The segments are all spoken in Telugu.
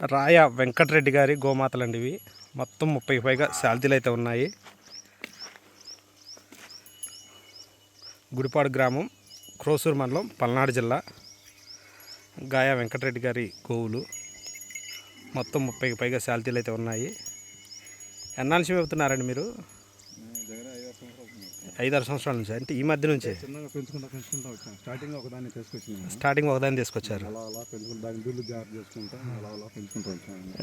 రాయ వెంకటరెడ్డి గారి గోమాతలండి ఇవి మొత్తం ముప్పై పైగా శాల్తీలు అయితే ఉన్నాయి. గుడిపాడు గ్రామం క్రోసూరు మండలం పల్నాడు జిల్లా. గాయా వెంకటరెడ్డి గారి గోవులు. మొత్తం ముప్పైకి పైగా శాల్తీలు అయితే ఉన్నాయి. ఎన్నాల్సి చెబుతున్నారండి మీరు దగ్గర ఐదు సంవత్సరాలు అవుతుంది. ఐదారు సంవత్సరాల నుంచి అంటే ఈ మధ్య నుంచి? చిన్నగా పెంచుకుంటా స్టార్టింగ్ ఒకదాన్ని స్టార్టింగ్ ఒకదాన్ని తీసుకొచ్చారు. అలా అలా పెంచుకుంటా దాని బిల్లు జాగ్రత్త చేసుకుంటా అలా అలా పెంచుకుంటూ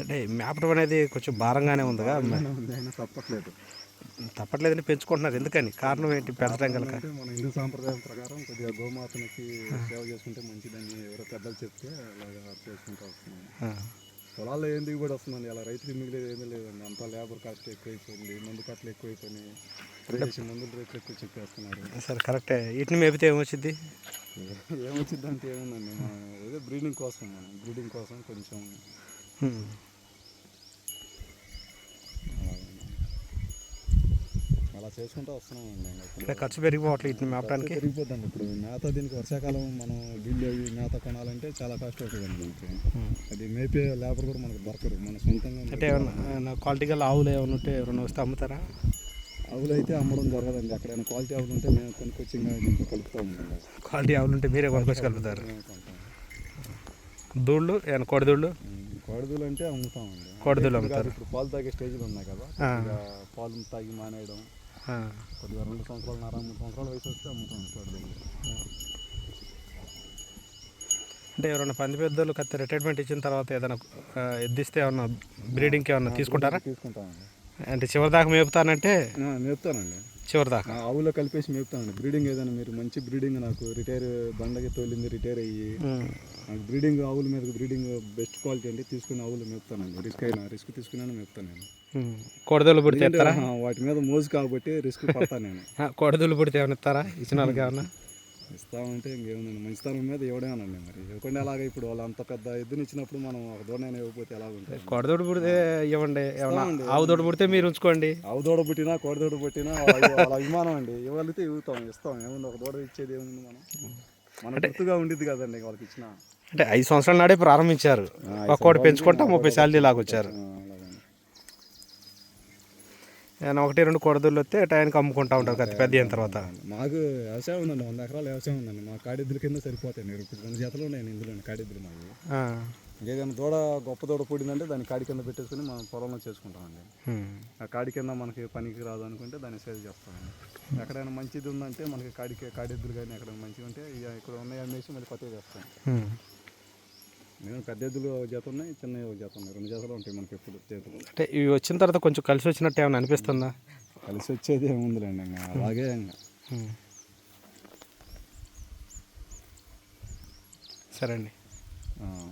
అంటే మేపడం అనేది కొంచెం భారంగానే ఉందిగా? ఉంది అయినా తప్పట్లేదు. తప్పట్లేదని పెంచుకుంటున్నారు ఎందుకని? కారణం ఏంటి? పెంచడం కనుక మన హిందూ సాంప్రదాయం ప్రకారం కొద్దిగా గోమాతనికి సేవ చేసుకుంటే మంచిదని ఎవరో పెద్దలు చెప్తే అలాగా చేసుకుంటూ పొలాల్లో ఏం దిగుబడి వస్తుందండి? అలా రైతుకి మిగిలేదు ఏమీ లేదండి. అంతా లేబర్ కాస్ట్ ఎక్కువైపోయింది మందు కట్టలు ఎక్కువైపోయినాయి. మందులు రేట్లు ఎక్కువ చెప్పేస్తున్నారు. సరే కరెక్టే వీటిని మేపితే ఏమొచ్చింది ఏమొచ్చిందంటే ఏముందండి? మనం ఏదో బ్రీడింగ్ కోసం బ్రీడింగ్ కోసం కొంచెం అలా చేసుకుంటూ వస్తున్నామండి. అంటే ఖర్చు పెరిగిపోవట్లేదు వీటిని మేపడానికి పెరిగిపోద్దండి ఇప్పుడు. మేత దీనికి వర్షాకాలం మనం గిల్లి అవి మేత కొనాలంటే చాలా కాస్ట్ అవుతుందండి మనకి హ్మ్. అది మేపే లేబర్ కూడా మనకు దొరకరు మన సొంతంగా అంటే ఏమన్నా క్వాలిటీ గల ఆవులు ఏమైనా ఉంటే ఎవరైనా వస్తే అమ్ముతారా? ఆవులు అయితే అమ్మడం జరగదండి. ఎక్కడైనా క్వాలిటీ ఆవులు ఉంటే మేము కొనుక్కొచ్చి ఇంకా కలుపుతూ ఉంటాం క్వాలిటీ ఆవులు ఉంటే మీరే కొనుక్కొచ్చుకెళ్తారు మేము కొంటాం. దూళ్ళు ఏమైనా కోడిదూళ్ళు? కోడిదూలు అంటే అమ్ముతామండి. కోడిదూలు అమ్ముతారు. ఇప్పుడు పాలు తాగే స్టేజ్లు ఉన్నాయి కదా. పాలు తాగి మానేయడం కొద్దిగా రెండు సంవత్సరాలు నర మూడు సంవత్సరాల వయసు వస్తే అమ్ముతాం అంటే ఎవరైనా పంది పెద్దలు కత్తి రిటైర్మెంట్ ఇచ్చిన తర్వాత ఏదైనా ఎద్దిస్తే ఏమన్నా బ్రీడింగ్కి ఏమన్నా తీసుకుంటారా? తీసుకుంటామండి. అంటే చివరి దాకా మేపుతానంటే మేపుతానండి. చివరి దాకా ఆవులో కలిపేసి మేపుతానండి. బ్రీడింగ్ ఏదైనా మీరు మంచి బ్రీడింగ్ నాకు రిటైర్ బండకి తోలింది రిటైర్ అయ్యి. నాకు బ్రీడింగ్ ఆవుల మీద బ్రీడింగ్ బెస్ట్ క్వాలిటీ అండి తీసుకుని ఆవులు మేపుతానండి. రిస్క్ అయినా రిస్క్ తీసుకుని మేపుతాను నేను. కోడిదూళ్ళు పుడితే వాటి మీద మోజు కాబట్టి రిస్క్ పడతాను నేను. ఆ, కోడిదూళ్ళు పుడితే ఏమైనా ఇస్తారా ఇచ్చిన వాళ్ళకి ఏమన్నా? ఇస్తామంటే ఇంకేముందండి మంచితనం మీద ఇవ్వడమేనండి మరి. ఇవ్వకుండా అలాగే ఇప్పుడు వాళ్ళు అంత పెద్ద ఎద్దుని ఇచ్చినప్పుడు మనం ఒక దూడనైనా ఇవ్వకపోతే ఎలా ఉంటుంది? కోడిదూడు పుడితే ఇవ్వండి. ఆవు దూడ పుడితే మీరు ఉంచుకోండి. ఆవు దూడ పుట్టినా కోడి దూడ పుట్టినా వాళ్ళ అభిమానం అండి. ఇవ్వగలిగితే ఇవ్వుతాం ఇస్తాం. ఏముంది ఒక దూడ ఇచ్చేది ఏముంది మనం? మన గుర్తుగా ఉండిద్ది కదండి వాళ్ళకి ఇచ్చిన. అంటే ఐదు సంవత్సరాల నాడే ప్రారంభించారు. ఒక్కోటి పెంచుకుంటా ముప్పై శాలరీ లాగా వచ్చారు ఆ, అలాగండి. ఏమైనా ఒకటి రెండు కోడదూళ్ళు వస్తే టైంకి అమ్ముకుంటా ఉంటారు కత్తి పెద్ద అయిన తర్వాత. మాకు వ్యవసాయం ఉందండి వంద ఎకరాల వ్యవసాయం ఉందండి. మా కాడిద్దుల కింద సరిపోతాయి మీరు. రెండు జతలు ఉన్నాయి ఇందులో కాడిద్దులు మాకు. ఏదైనా దూడ గొప్ప దూడ పుడిందంటే దాన్ని కాడి కింద పెట్టేసుకుని మనం పొలంలో చేసుకుంటామండి. ఆ కాడి కింద మనకి పనికి రాదు అనుకుంటే దాన్ని సేవ్ చేస్తామండి. ఎక్కడైనా మంచిది ఉందంటే మనకి కాడికి కాడిద్దులు కానీ ఎక్కడైనా మంచిగా ఉంటే ఇక ఇక్కడ ఉన్నాయి అమ్మేసి మళ్ళీ కొత్తవి చేస్తాం. మేము పెద్ద ఎద్దులు ఒక జత ఉన్నాయి చిన్న ఒక జత ఉన్నాయి రెండు జతలు ఉంటాయి మనకి ఎప్పుడు చేతులు అంటే ఇవి వచ్చిన తర్వాత కొంచెం కలిసి వచ్చినట్టు ఏమైనా అనిపిస్తుందా? కలిసి వచ్చేది ఏముందిలేండి ఇంకా అలాగే ఇంకా. సరే అండి.